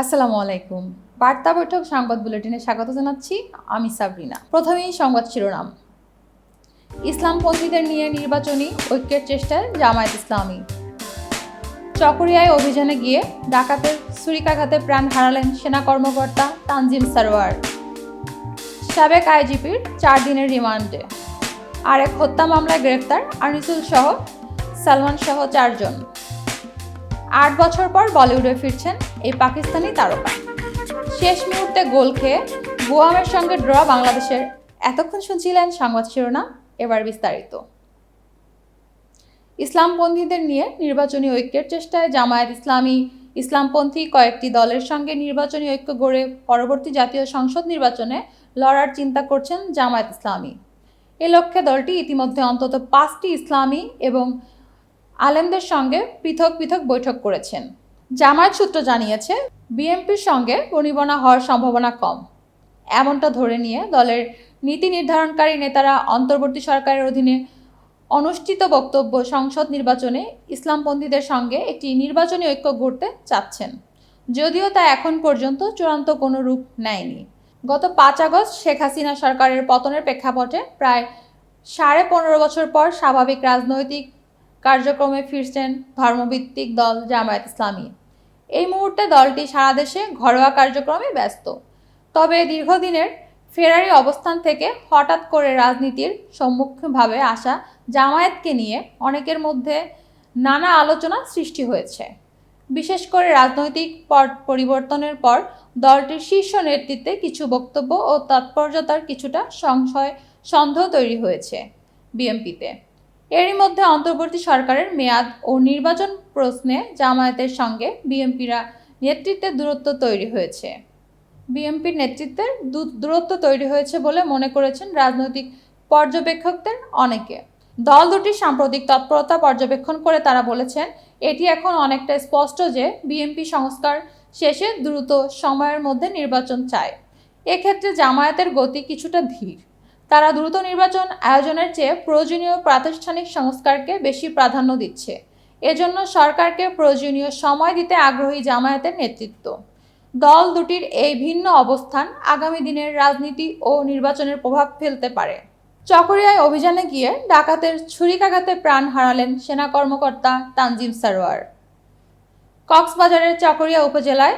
আসসালামু আলাইকুম। বার্তা বৈঠক সংবাদ বুলেটিনে স্বাগত জানাচ্ছি আমি সাবরিনা। প্রথমেই সংবাদ শিরোনাম। ইসলামপন্থীদের নিয়ে নির্বাচনী ঐক্যের চেষ্টায় জামায়াত ইসলামী। চকরিয়ায় অভিযানে গিয়ে ডাকাতের ছুরিকাঘাতে প্রাণ হারালেন সেনা কর্মকর্তা তানজিম সারোয়ার। সাবেক আইজিপির চার দিনের রিমান্ডে। আরেক হত্যা মামলায় গ্রেফতার আনিসুল সহ সালমান সহ চারজন। আট বছর পর বলিউডে ফিরছেন এই পাকিস্তানি তারকা। শেষ মুহূর্তে গোল খেয়ে গুয়ামের সঙ্গে ড্র বাংলাদেশের। এতক্ষণ শুনছিলেন সংবাদ শিরোনাম, এবার বিস্তারিত। ইসলামপন্থীদের নিয়ে নির্বাচনী ঐক্যের চেষ্টায় জামায়াত ইসলামী। ইসলামপন্থী কয়েকটি দলের সঙ্গে নির্বাচনী ঐক্য গড়ে পরবর্তী জাতীয় সংসদ নির্বাচনে লড়ার চিন্তা করছেন জামায়াত ইসলামী। এ লক্ষ্যে দলটি ইতিমধ্যে অন্তত পাঁচটি ইসলামী এবং আলেমদের সঙ্গে পৃথক পৃথক বৈঠক করেছেন। জামায়াত সূত্র জানিয়েছে, বিএনপির সঙ্গে বনিবনা হওয়ার সম্ভাবনা কম। এমনটা ধরে নিয়ে দলের নীতি নির্ধারণকারী নেতারা অন্তর্বর্তী সরকারের অধীনে অনুষ্ঠিত বক্তব্য সংসদ নির্বাচনে ইসলামপন্থীদের সঙ্গে একটি নির্বাচনী ঐক্য গড়তে চাচ্ছেন। যদিও তা এখন পর্যন্ত চূড়ান্ত কোনো রূপ নেয়নি। গত পাঁচ আগস্ট শেখ হাসিনা সরকারের পতনের প্রেক্ষাপটে প্রায় সাড়ে পনেরো বছর পর স্বাভাবিক রাজনৈতিক কার্যক্রমে ফিরছেন ধর্মভিত্তিক দল জামায়াত ইসলামী। এই মুহূর্তে দলটি সারা দেশে ঘরোয়া কার্যক্রমে ব্যস্ত। তবে দীর্ঘদিনের ফেরারি অবস্থান থেকে হঠাৎ করে রাজনীতির সম্মুখভাবে আসা জামায়াতকে নিয়ে অনেকের মধ্যে নানা আলোচনা সৃষ্টি হয়েছে। বিশেষ করে রাজনৈতিক পরিবর্তনের পর দলটির শীর্ষ নেতৃত্বে কিছু বক্তব্য ও তাৎপর্যতার কিছুটা সংশয়, সন্দেহ তৈরি হয়েছে বিএনপিতে এরই মধ্যে অন্তর্বর্তী সরকারের মেয়াদ ও নির্বাচন প্রশ্নে জামায়াতের সঙ্গে বিএনপিরা নেতৃত্বের দূরত্ব তৈরি হয়েছে। বিএনপির নেতৃত্বের দূরত্ব তৈরি হয়েছে বলে মনে করেছেন রাজনৈতিক পর্যবেক্ষকদের অনেকে। দল দুটির সাম্প্রতিক তৎপরতা পর্যবেক্ষণ করে তারা বলেছেন, এটি এখন অনেকটা স্পষ্ট যে বিএনপি সংস্কার শেষে দ্রুত সময়ের মধ্যে নির্বাচন চায়। এক্ষেত্রে জামায়াতের গতি কিছুটা ধীর। তারা দ্রুত নির্বাচন আয়োজনের চেয়ে প্রয়োজনীয় প্রাতিষ্ঠানিক সংস্কারকে বেশি প্রাধান্য দিচ্ছে। এজন্য সরকারকে প্রয়োজনীয় সময় দিতে আগ্রহী জামায়াতের নেতৃত্ব। দল দুটির এই ভিন্ন অবস্থান আগামী দিনের রাজনীতি ও নির্বাচনের প্রভাব ফেলতে পারে। চকরিয়ায় অভিযানে গিয়ে ডাকাতের ছুরিকাঘাতে প্রাণ হারালেন সেনা কর্মকর্তা তানজিম সারোয়ার। কক্সবাজারের চকরিয়া উপজেলায়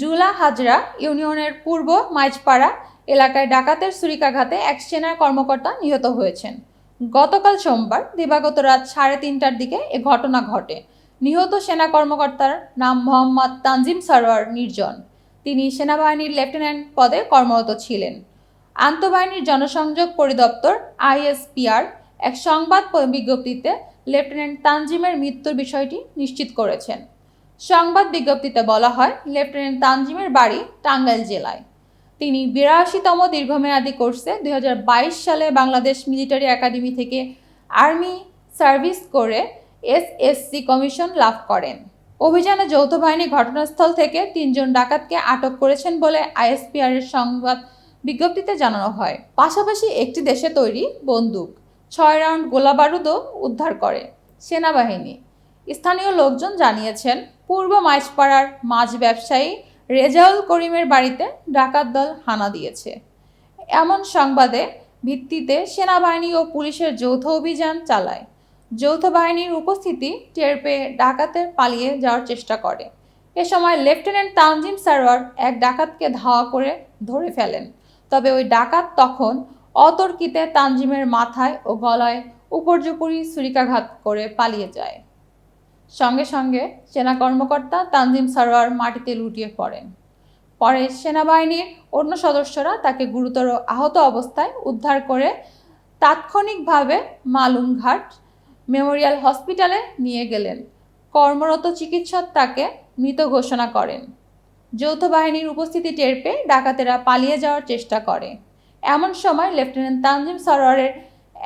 ডুলা হাজরা ইউনিয়নের পূর্ব মাইজপাড়া এলাকায় ডাকাতের ছুরিকাঘাতে এক সেনা কর্মকর্তা নিহত হয়েছেন। গতকাল সোমবার দিবাগত রাত সাড়ে তিনটার দিকে এ ঘটনা ঘটে। নিহত সেনা কর্মকর্তার নাম মোহাম্মদ তানজিম সারোয়ার নির্জন। তিনি সেনাবাহিনীর লেফটেন্যান্ট পদে কর্মরত ছিলেন। আন্তঃবাহিনীর জনসংযোগ পরিদপ্তর আইএসপিআর এক সংবাদ বিজ্ঞপ্তিতে লেফটেন্যান্ট তানজিমের মৃত্যুর বিষয়টি নিশ্চিত করেছেন। সংবাদ বিজ্ঞপ্তিতে বলা হয়, লেফটেন্যান্ট তানজিমের বাড়ি টাঙ্গাইল জেলায়। তিনি বিরাশিতম দীর্ঘমেয়াদী কোর্সে দুই হাজার বাইশ সালে বাংলাদেশ মিলিটারি একাডেমি থেকে আর্মি সার্ভিস করে এসএসসি কমিশন লাভ করেন। অভিযানে যৌথ বাহিনী ঘটনাস্থল থেকে তিনজন ডাকাতকে আটক করেছেন বলে আইএসপিআর এর সংবাদ বিজ্ঞপ্তিতে জানানো হয়। পাশাপাশি একটি দেশে তৈরি বন্দুক, ছয় রাউন্ড গোলাবারুদও উদ্ধার করে সেনাবাহিনী। স্থানীয় লোকজন জানিয়েছেন, পূর্ব মাইজপাড়ার মাছ ব্যবসায়ী রেজাউল করিমের বাড়িতে ডাকাত দল হানা দিয়েছে। এমন সংবাদে ভিত্তিতে সেনাবাহিনী ও পুলিশের যৌথ অভিযান চালায়। যৌথ বাহিনীর উপস্থিতি টের পেয়ে ডাকাতের পালিয়ে যাওয়ার চেষ্টা করে। এ সময় লেফটেন্যান্ট তানজিম সারোয়ার এক ডাকাতকে ধাওয়া করে ধরে ফেলেন। তবে ওই ডাকাত তখন অতর্কিতে তানজিমের মাথায় ও গলায় উপর্যুপুরি ছুরিকাঘাত করে পালিয়ে যায়। সঙ্গে সঙ্গে সেনা কর্মকর্তা তানজিম সারোয়ার মাটিতে লুটিয়ে পড়েন। পরে সেনাবাহিনীর অন্য সদস্যরা তাকে গুরুতর আহত অবস্থায় উদ্ধার করে তাৎক্ষণিকভাবে মালুমঘাট মেমোরিয়াল হসপিটালে নিয়ে গেলেন। কর্মরত চিকিৎসক তাকে মৃত ঘোষণা করেন। যৌথ বাহিনীর উপস্থিতি টের পেয়ে ডাকাতেরা পালিয়ে যাওয়ার চেষ্টা করে। এমন সময় লেফটেন্যান্ট তানজিম সরোয়ারের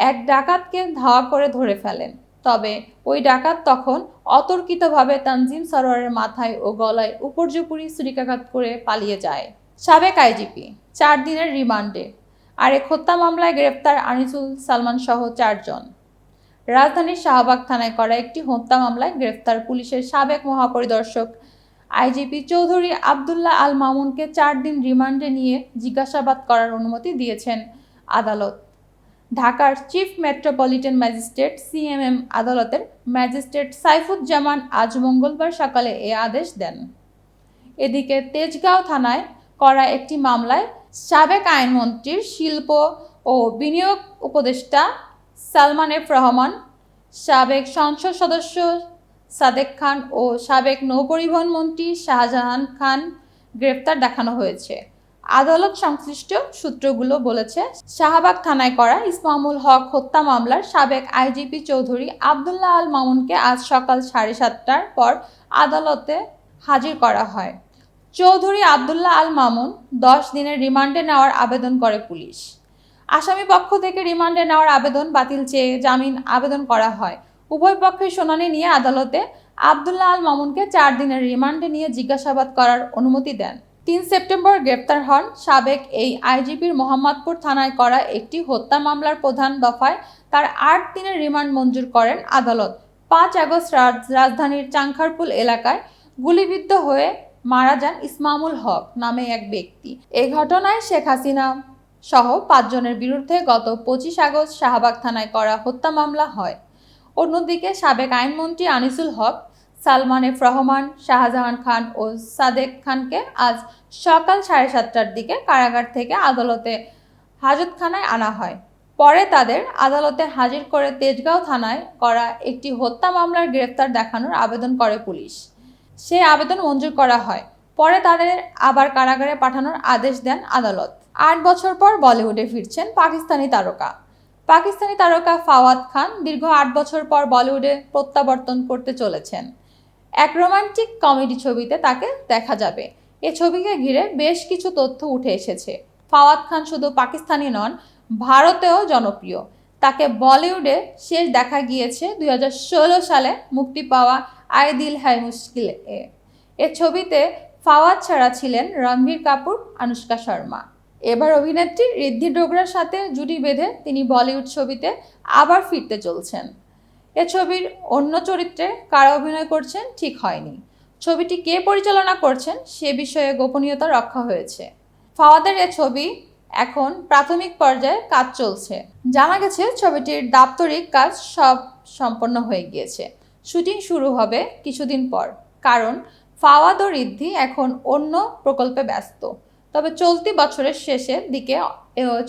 এক ডাকাতকে ধাওয়া করে ধরে ফেলেন। তবে ওই ডাকাত তখন অতর্কিতভাবে তানজিম সরোয়ারের মাথায় ও গলায় উপর্যুপুরি ছুরিকাঘাত করে পালিয়ে যায়। সাবেক আইজিপি, চার দিনের রিমান্ডে। আরেক হত্যা মামলায় গ্রেপ্তার আনিসুল সালমান সহ চারজন রাজধানীর শাহবাগ থানায় করা একটি হত্যা মামলায় গ্রেফতার পুলিশের সাবেক মহাপরিদর্শক আইজিপি চৌধুরী আবদুল্লাহ আল মামুনকে চার দিন রিমান্ডে নিয়ে জিজ্ঞাসাবাদ করার অনুমতি দিয়েছেন আদালত। ঢাকার চিফ মেট্রোপলিটন ম্যাজিস্ট্রেট, সিএমএম আদালতের ম্যাজিস্ট্রেট সাইফুজ্জামান আজ মঙ্গলবার সকালে এ আদেশ দেন। এদিকে তেজগাঁও থানায় করা একটি মামলায় সাবেক আইনমন্ত্রীর শিল্প ও বিনিয়োগ উপদেষ্টা সালমান এফ রহমান, সাবেক সংসদ সদস্য সাদেক খান ও সাবেক নৌপরিবহন মন্ত্রী শাহজাহান খান গ্রেপ্তার দেখানো হয়েছে। আদালত সংশ্লিষ্ট সূত্রগুলো বলেছে, শাহবাগ থানায় করা ইসমামুল হক হত্যা মামলার সাবেক আইজিপি চৌধুরী আবদুল্লাহ আল মামুনকে আজ সকাল সাড়ে সাতটার পর আদালতে হাজির করা হয়। চৌধুরী আবদুল্লাহ আল মামুন দশ দিনের রিমান্ডে নেওয়ার আবেদন করে পুলিশ। আসামি পক্ষ থেকে রিমান্ডে নেওয়ার আবেদন বাতিল চেয়ে জামিন আবেদন করা হয়। উভয় পক্ষের শুনানি নিয়ে আদালতে আবদুল্লাহ আল মামুনকে চার দিনের রিমান্ডে নিয়ে জিজ্ঞাসাবাদ করার অনুমতি দেন। তিন সেপ্টেম্বর গ্রেপ্তার হন সাবেক এই আইজিপির মোহাম্মদপুর থানায় করা একটি হত্যা মামলার প্রধান দফায় তার আট দিনের রিমান্ড মঞ্জুর করেন আদালত। পাঁচ আগস্ট রাজ- রাজধানীর চাংখারপুল এলাকায় গুলিবিদ্ধ হয়ে মারা যান ইসমামুল হক নামে এক ব্যক্তি। এ ঘটনায় শেখ হাসিনা সহ পাঁচজনের বিরুদ্ধে গত পঁচিশ আগস্ট শাহবাগ থানায় করা হত্যা মামলা হয়। অন্যদিকে সাবেক আইনমন্ত্রী আনিসুল হক সালমান এফ রহমান, শাহজাহান খান ও সাদেক খানকে আজ সকাল সাড়ে সাতটার দিকে কারাগার থেকে আদালতে হাজতখানায় আনা হয়। পরে তাদের আদালতে হাজির করে তেজগাঁও থানায় করা একটি হত্যা মামলার গ্রেফতার দেখানোর আবেদন করে পুলিশ। সেই আবেদন মঞ্জুর করা হয়। পরে তাদের আবার কারাগারে পাঠানোর আদেশ দেন আদালত। আট বছর পর বলিউডে ফিরছেন পাকিস্তানি তারকা। পাকিস্তানি তারকা ফাওয়াদ খান দীর্ঘ আট বছর পর বলিউডে প্রত্যাবর্তন করতে চলেছেন। এক রোমান্টিক কমেডি ছবিতে তাকে দেখা যাবে। এ ছবিকে ঘিরে বেশ কিছু তথ্য উঠে এসেছে। ফাওয়াদ খান শুধু পাকিস্তানি নন, ভারতেও জনপ্রিয়। তাকে বলিউডে শেষ দেখা গিয়েছে দুই হাজার ষোলো সালে মুক্তি পাওয়া আই দিল হাই মুশকিল। এ এ ছবিতে ফাওয়াদ ছাড়া ছিলেন রণবীর কাপুর, আনুষ্কা শর্মা। এবার অভিনেত্রী ঋদ্ধি ডোগরার সাথে জুটি বেঁধে তিনি বলিউড ছবিতে আবার ফিরতে চলছেন। এ ছবির অন্য চরিত্রে কারা অভিনয় করছেন ঠিক হয়নি। ছবিটি কে পরিচালনা করছেন সে বিষয়ে গোপনীয়তা রক্ষা হয়েছে। ফাওয়াদের এ ছবি এখন প্রাথমিক পর্যায়ে কাজ চলছে। জানা গেছে, ছবিটির দাপ্তরিক কাজ সব সম্পন্ন হয়ে গিয়েছে। শুটিং শুরু হবে কিছুদিন পর, কারণ ফাওয়াদ ও ঋদ্ধি এখন অন্য প্রকল্পে ব্যস্ত। তবে চলতি বছরের শেষের দিকে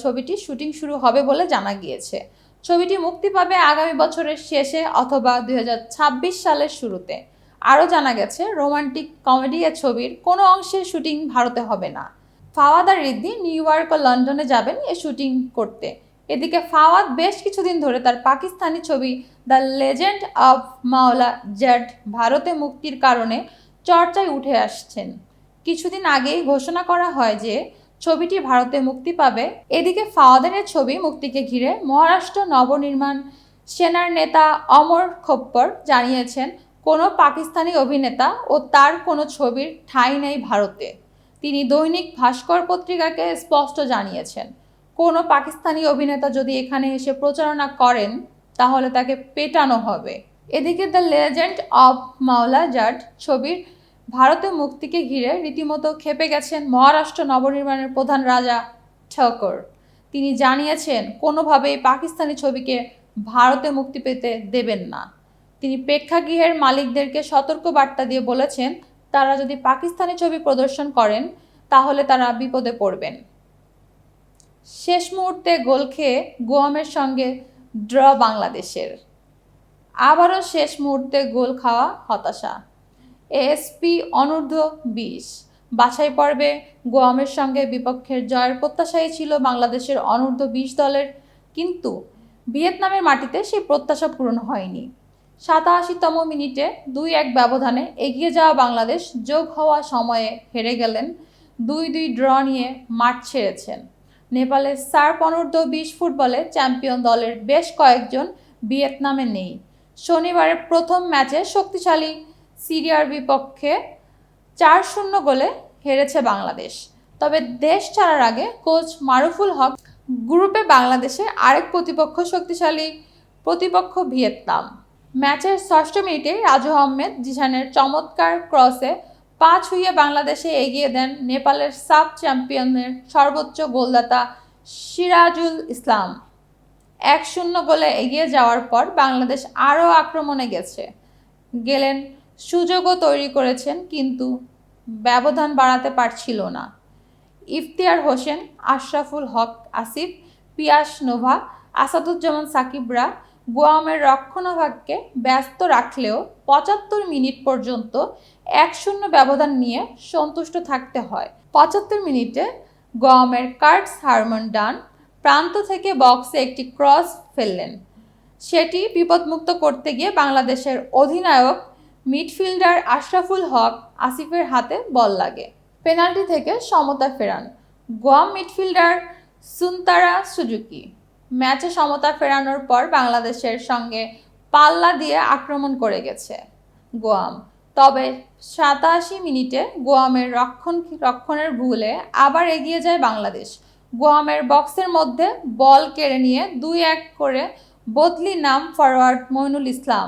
ছবিটি শুটিং শুরু হবে বলে জানা গিয়েছে। ছবিটি মুক্তি পাবে আগামী বছরের শেষে অথবা দুই হাজার ছাব্বিশ সালের শুরুতে। আরও জানা গেছে, রোমান্টিক কমেডি এ ছবির কোনো অংশের শুটিং ভারতে হবে না। ফাওয়াদ আর রিদ্ধি নিউ ইয়র্ক ও লন্ডনে যাবেন এ শুটিং করতে। এদিকে ফাওয়াদ বেশ কিছুদিন ধরে তার পাকিস্তানি ছবি the legend of Maula Jatt ভারতে মুক্তির কারণে চর্চায় উঠে আসছেন। কিছুদিন আগেই ঘোষণা করা হয় যে ছবিটি ভারতে মুক্তি পাবে। এদিকে ফাওয়াদের ছবি মুক্তিকে ঘিরে মহারাষ্ট্র নবনির্মাণ সেনার নেতা অমর খপ্পর জানিয়েছেন, কোনো পাকিস্তানি অভিনেতা ও তার কোনো ছবির ঠাঁই নেই ভারতে। তিনি দৈনিক ভাস্কর পত্রিকাকে স্পষ্ট জানিয়েছেন, কোনো পাকিস্তানি অভিনেতা যদি এখানে এসে প্রচারণা করেন, তাহলে তাকে পেটানো হবে। এদিকে দ্য লেজেন্ড অফ মাওলা জাট ছবির ভারতে মুক্তিকে ঘিরে রীতিমতো খেপে গেছেন মহারাষ্ট্র নবনির্মাণের প্রধান রাজা ঠকর। তিনি জানিয়েছেন, কোনোভাবেই পাকিস্তানি ছবিকে ভারতে মুক্তি পেতে দেবেন না। তিনি প্রেক্ষাগৃহের মালিকদেরকে সতর্ক বার্তা দিয়ে বলেছেন, তারা যদি পাকিস্তানি ছবি প্রদর্শন করেন, তাহলে তারা বিপদে পড়বেন। শেষ মুহূর্তে গোল খেয়ে গোয়ামের সঙ্গে ড্র বাংলাদেশের। আবারও শেষ মুহূর্তে গোল খাওয়া হতাশা। এএসপি অনূর্ধ্ব বিশ। বাছাই পর্বে গোয়ামের সঙ্গে বিপক্ষের জয়ের প্রত্যাশাই ছিল বাংলাদেশের অনূর্ধ্ব বিশ দলের, কিন্তু ভিয়েতনামের মাটিতে সেই প্রত্যাশা পূরণ হয়নি। সাতাশিতম মিনিটে দুই এক ব্যবধানে এগিয়ে যাওয়া বাংলাদেশ যোগ হওয়া সময়ে হেরে গেলেন দুই দুই ড্র নিয়ে মাঠ ছেড়েছেন। নেপালের সার্প অনূর্ধ্ব বিশ ফুটবলে চ্যাম্পিয়ন দলের বেশ কয়েকজন ভিয়েতনামে নেই। শনিবারের প্রথম ম্যাচে শক্তিশালী সিরিয়ার বিপক্ষে চার শূন্য গোলে হেরেছে বাংলাদেশ। তবে দেশ ছাড়ার আগে কোচ মারুফুল হক গ্রুপে বাংলাদেশের আরেক প্রতিপক্ষ শক্তিশালী প্রতিপক্ষ ভিয়েতনাম। ম্যাচের ষষ্ঠ মিনিটে রাজু আহমেদ জিশানের চমৎকার ক্রসে পা ছুঁয়ে বাংলাদেশে এগিয়ে দেন নেপালের সাব চ্যাম্পিয়নের সর্বোচ্চ গোলদাতা সিরাজুল ইসলাম। এক শূন্য গোলে এগিয়ে যাওয়ার পর বাংলাদেশ আরও আক্রমণে গেছে। গেলেন সুযোগও তৈরি করেছেন, কিন্তু ব্যবধান বাড়াতে পারছিল না। ইফতিয়ার হোসেন, আশরাফুল হক, আসিফ, পিয়াস নোভা, আসাদুজ্জামান সাকিবরা গুয়ামের রক্ষণভাগকে ব্যস্ত রাখলেও পঁচাত্তর মিনিট পর্যন্ত এক শূন্য ব্যবধান নিয়ে সন্তুষ্ট থাকতে হয়। পঁচাত্তর মিনিটে গোয়ামের কার্টস হারমন ডান প্রান্ত থেকে বক্সে একটি ক্রস ফেললেন। সেটি বিপদমুক্ত করতে গিয়ে বাংলাদেশের অধিনায়ক মিডফিল্ডার আশরাফুল হক আসিফের হাতে বল লাগে। পেনাল্টি থেকে সমতা ফেরান। Guam midfielder Suntara Suzuki. ম্যাচে সমতা ফেরানোর পর বাংলাদেশের সঙ্গে পাল্লা দিয়ে আক্রমণ করে গেছে গোয়াম। তবে সাতাশি মিনিটে গোয়ামের রক্ষণ রক্ষণের ভুলে আবার এগিয়ে যায় বাংলাদেশ। গোয়ামের বক্সের মধ্যে বল কেড়ে নিয়ে দুই এক করে বদলি নাম ফরওয়ার্ড মইনুল ইসলাম।